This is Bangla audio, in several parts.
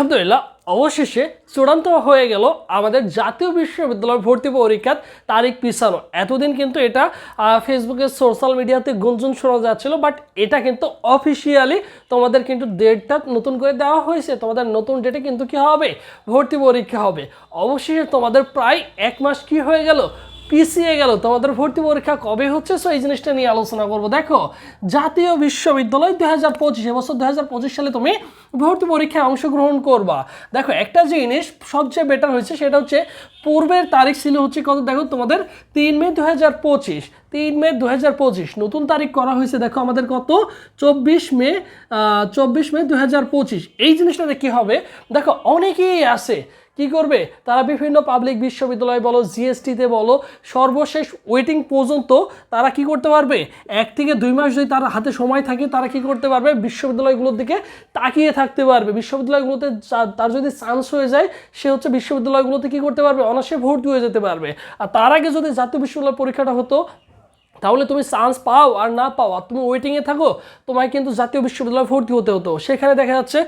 আলহামদুলিল্লাহ, অবশেষে চূড়ান্ত হয়ে গেল আমাদের জাতীয় বিশ্ববিদ্যালয় ভর্তি পরীক্ষার তারিখ পিছানো। এতদিন কিন্তু এটা ফেসবুকে সোশ্যাল মিডিয়াতে গুঞ্জন শোনা যাচ্ছিল বাট এটা কিন্তু অফিসিয়ালি তোমাদের কিন্তু ডেটটা নতুন করে দেওয়া হয়েছে। তোমাদের নতুন ডেটে কিন্তু কি হবে? ভর্তি পরীক্ষা হবে। অবশেষে তোমাদের প্রায় এক মাস কি হয়ে গেল? পিছিয়ে গেল। তোমাদের ভর্তি পরীক্ষা কবে হচ্ছে? সো এই জিনিসটা নিয়ে আলোচনা করব। দেখো, জাতীয় বিশ্ববিদ্যালয় দু হাজার পঁচিশ এবছর দু হাজার পঁচিশ সালে তুমি ভর্তি পরীক্ষায় অংশগ্রহণ করবা। দেখো, একটা জিনিস সবচেয়ে বেটার হয়েছে, সেটা হচ্ছে পূর্বের তারিখ ছিল হচ্ছে কত? দেখো, তোমাদের তিন মে দু হাজার পঁচিশ, তিন মে দু হাজার পঁচিশ। নতুন তারিখ করা হয়েছে, দেখো আমাদের কত? চব্বিশ মে চব্বিশ মে দু হাজার পঁচিশ। এই জিনিসটাতে কী হবে? দেখো, অনেকেই আছে, কি করবে? তারা বিভিন্ন পাবলিক বিশ্ববিদ্যালয় বলো জিএসটিতে বলো, সর্বশেষ ওয়েটিং পর্যন্ত তারা কি করতে পারবে? এক থেকে দুই মাস যদি তার হাতে সময় থাকে, তারা কি করতে পারবে? বিশ্ববিদ্যালয়গুলোর দিকে তাকিয়ে থাকতে পারবে। বিশ্ববিদ্যালয়গুলোতে তার যদি চান্স হয়ে যায়, সে হচ্ছে বিশ্ববিদ্যালয়গুলোতে কি করতে পারবে? অনার্সে ভর্তি হয়ে যেতে পারবে। আর তার আগে যদি জাতীয় বিশ্ববিদ্যালয় পরীক্ষাটা হতো তাহলে তুমি চান্স পাও আর না পাও, আর তুমি ওয়েটিংয়ে থাকো, তোমায় কিন্তু জাতীয় বিশ্ববিদ্যালয়ে ভর্তি হতে হতো। সেখানে দেখা যাচ্ছে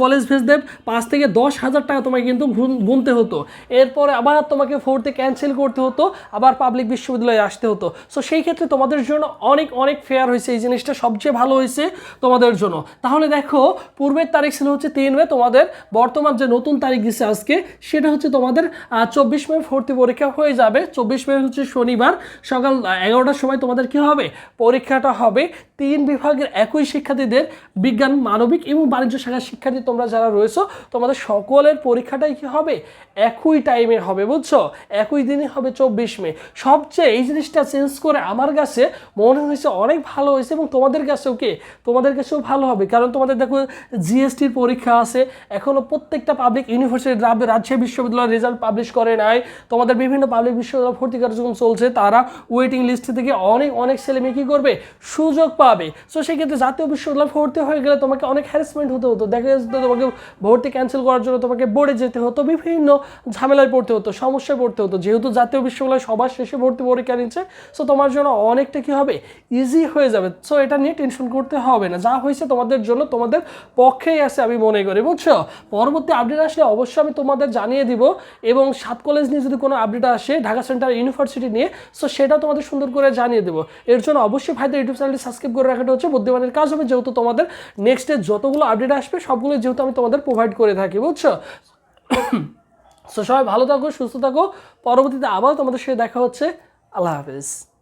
কলেজ ফিস দেব পাঁচ থেকে দশ হাজার টাকা তোমায় কিন্তু গুনতে হতো। এরপরে আবার তোমাকে ভর্তি ক্যান্সেল করতে হতো, আবার পাবলিক বিশ্ববিদ্যালয়ে আসতে হতো। সো সেই ক্ষেত্রে তোমাদের জন্য অনেক অনেক ফেয়ার হয়েছে, এই জিনিসটা সবচেয়ে ভালো হয়েছে তোমাদের জন্য। তাহলে দেখো, পূর্বের তারিখ ছিল হচ্ছে তিন মে, তোমাদের বর্তমান যে নতুন তারিখ দিচ্ছে আজকে, সেটা হচ্ছে তোমাদের চব্বিশ মে ভর্তি পরীক্ষা হয়ে যাবে। চব্বিশ মে হচ্ছে শনিবার, সকাল এগারোটার সময় তোমাদের কি হবে? পরীক্ষাটা হবে তিন বিভাগের একই শিক্ষার্থীদের বিজ্ঞান, মানবিক এবং বাণিজ্য শাখার শিক্ষার্থী তোমরা যারা রয়েছো, তোমাদের সকলের পরীক্ষাটাই কি হবে? একই টাইমে হবে, বুঝছ? একই দিনে হবে চব্বিশ মে। সবচেয়ে এই জিনিসটা চেঞ্জ করে আমার কাছে মনে হয়েছে অনেক ভালো হয়েছে এবং তোমাদের কাছেও কে? তোমাদের কাছেও ভালো হবে। কারণ তোমাদের দেখো জিএসটির পরীক্ষা আছে এখনও প্রত্যেকটা পাবলিক ইউনিভার্সিটি রাজশাহী বিশ্ববিদ্যালয়ের রেজাল্ট পাবলিশ করে নাই। তোমাদের বিভিন্ন পাবলিক বিশ্ববিদ্যালয় ভর্তি কার্যক্রম চলছে, তারা ওয়েটিং লিস্ট থেকে অনেক অনেক ছেলে মেয়ে কী করবে? সুযোগ পাবে। সো সেক্ষেত্রে জাতীয় বিশ্ববিদ্যালয় ভর্তি হয়ে গেলে তোমাকে অনেক হ্যারাসমেন্ট হতে হতো। দেখা যেত তোমাকে ভর্তি ক্যান্সেল করার জন্য তোমাকে বোর্ডে যেতে হতো, বিভিন্ন ঝামেলায় পড়তে হতো, সমস্যায় পড়তে হতো। যেহেতু জাতীয় বিশ্ববিদ্যালয় সবার শেষে ভর্তি পরীক্ষা নিচ্ছে সো তোমার জন্য অনেকটা কী হবে? ইজি হয়ে যাবে। সো এটা নিয়ে টেনশন করতে হবে না। যা হয়েছে তোমাদের জন্য তোমাদের পক্ষেই আছে আমি মনে করি, বুঝছ? পরবর্তী আপডেট আসলে অবশ্যই আমি তোমাদের জানিয়ে দিব এবং সাত কলেজ নিয়ে যদি কোনো আপডেট আসে, ঢাকা সেন্টার ইউনিভার্সিটি নিয়ে সো সেটা তোমাদের সুন্দর করে জানিয়ে দেবো। এর জন্য অবশ্যই ভাইদের ইউটিউব চ্যানেলটি সাবস্ক্রাইব করে রাখাটা হচ্ছে বুদ্ধিমানের কাজ হবে। যেহেতু তোমাদের নেক্সটে যতগুলো আপডেট আসবে, সবগুলো যেহেতু আমি তোমাদের প্রোভাইড করে থাকি, বুঝছ? সো সবাই ভালো থাকো, সুস্থ থাকো। পরবর্তীতে আবার তোমাদের সাথে দেখা হচ্ছে। আল্লাহ হাফেজ।